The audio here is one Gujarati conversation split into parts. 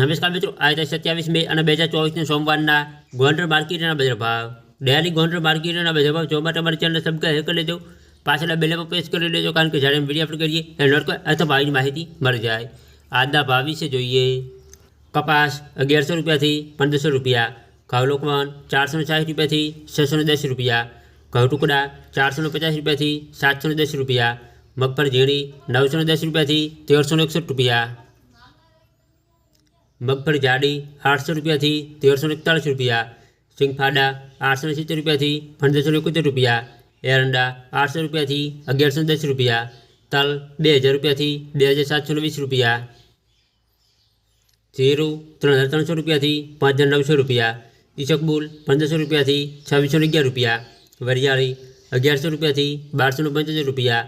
નભિસ કા મિત્રો આ 27 મે 2024 ને સોમવાર ના ગોંડર બાર્કીટ ના બજાર ભાવ ડેલી ગોંડર બાર્કીટ ના બજાર ભાવ 4 નંબર ચેનલ સબકા હેકલ લેજો પાછલા બેલે પર પોસ્ટ કરી લેજો કારણ કે જ્યારે વીડિયો અપલોડ કરીએ ત્યારે નોટકો આ તો બધી માહિતી મર જાય આંદા ભાવ વિશે જોઈએ કપાસ 1100 રૂપિયા થી 1500 રૂપિયા કાવલોકવાણ 460 રૂપિયા થી 610 રૂપિયા ઘઉં ટુકડા 485 રૂપિયા થી 710 રૂપિયા મગફર જીણી 910 રૂપિયા થી 1361 રૂપિયા मगफली जाड़ी आठ सौ रुपया थी तेर सौ एकतालीस रुपया सिंगफाड़ा आठ सौ सीतेर रुपया थी पंदर सौ इकोतेर रुपया एरंडा आठ सौ रुपया थी अगियार सौ दस रुपया तल बे हज़ार रुपया थी बे हज़ार सात सौ वीस रुपया जीरु तरह हज़ार तरह सौ रुपया थी पाँच हज़ार नौ सौ रुपया ईशकबूल पंद्रह सौ रुपया थी छवि सौ अगियार रुपया वरियाड़ी अगियार सौ रुपया थी बार सौ पंचोतेर रुपया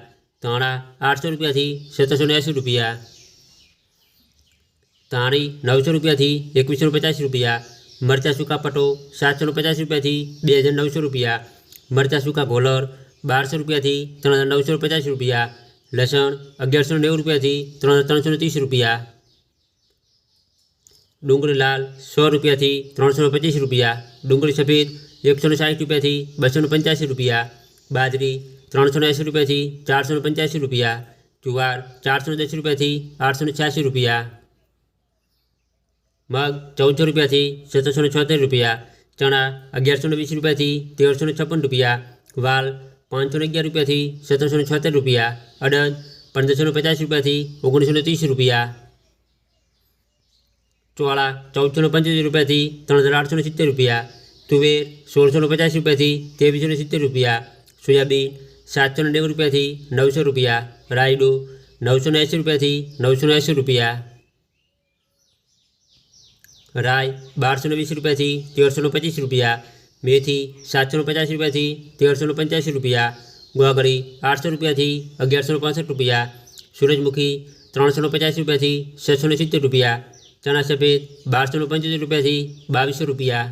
ताणा आठ सौ रुपया थी सत्तर सौ अस्सी रुपया ताणी नौ सौ रुपया थी एक सौ पचास रुपया मरचा सूखा पटो सात सौ पचास रुपया थी बे नौ सौ रुपया मरचा सूखा घोलर बार सौ रुपया थी तरह हज़ार नौ सौ पचास रुपया लसण अगियार सौ नेव रुपया थी तरह हज़ार तरह सौ तीस रुपया डूंगी लाल सौ रुपया थी तरह सौ पचीस रुपया डूंगी सफेद एक सौ साठ रुपया थी बसो पंचासी रुपया बाजरी तरह सौ अस्सी रुपया थी चार सौ पंचासी रुपया जुआर चार सौ दस रुपया थी आठ सौ छियासी रुपया મગ ચૌદસો રૂપિયાથી સત્તરસો ને છોતેર રૂપિયા ચણા અગિયારસો ને વીસ રૂપિયાથી તેરસો ને છપ્પન રૂપિયા વાલ પાંચસો ને અગિયાર રૂપિયાથી સત્તરસો ને છોતેર રૂપિયા અડદ પંદરસો ને પચાસ રૂપિયાથી ઓગણીસો ને ત્રીસ રૂપિયા ચોળા ચૌદસો ને પંચોતેર રૂપિયાથી ત્રણ હજાર આઠસો ને સિત્તેર રૂપિયા તુવેર સોળસો ને પચાસ રૂપિયાથી ત્રેવીસો ને સિત્તેર રૂપિયા સોયાબીન સાતસો ને નેવું રૂપિયાથી નવસો રૂપિયા રાયડું નવસો ને એંસી રૂપિયાથી નવસો ને એંસી રૂપિયા રાય બારસોને વીસ રૂપિયાથી તેરસોને પચીસ રૂપિયા મેથી સાતસોને પચાસ રૂપિયાથી તેરસોને પંચ્યાસી રૂપિયા ગોગળી આઠસો રૂપિયાથી અગિયારસોને પાંસઠ રૂપિયા સૂરજમુખી ત્રણસોને પચાસ રૂપિયાથી છસોને સિત્તેર રૂપિયા ચણા સફેદ બારસોને પંચોતેર રૂપિયાથી બાવીસો રૂપિયા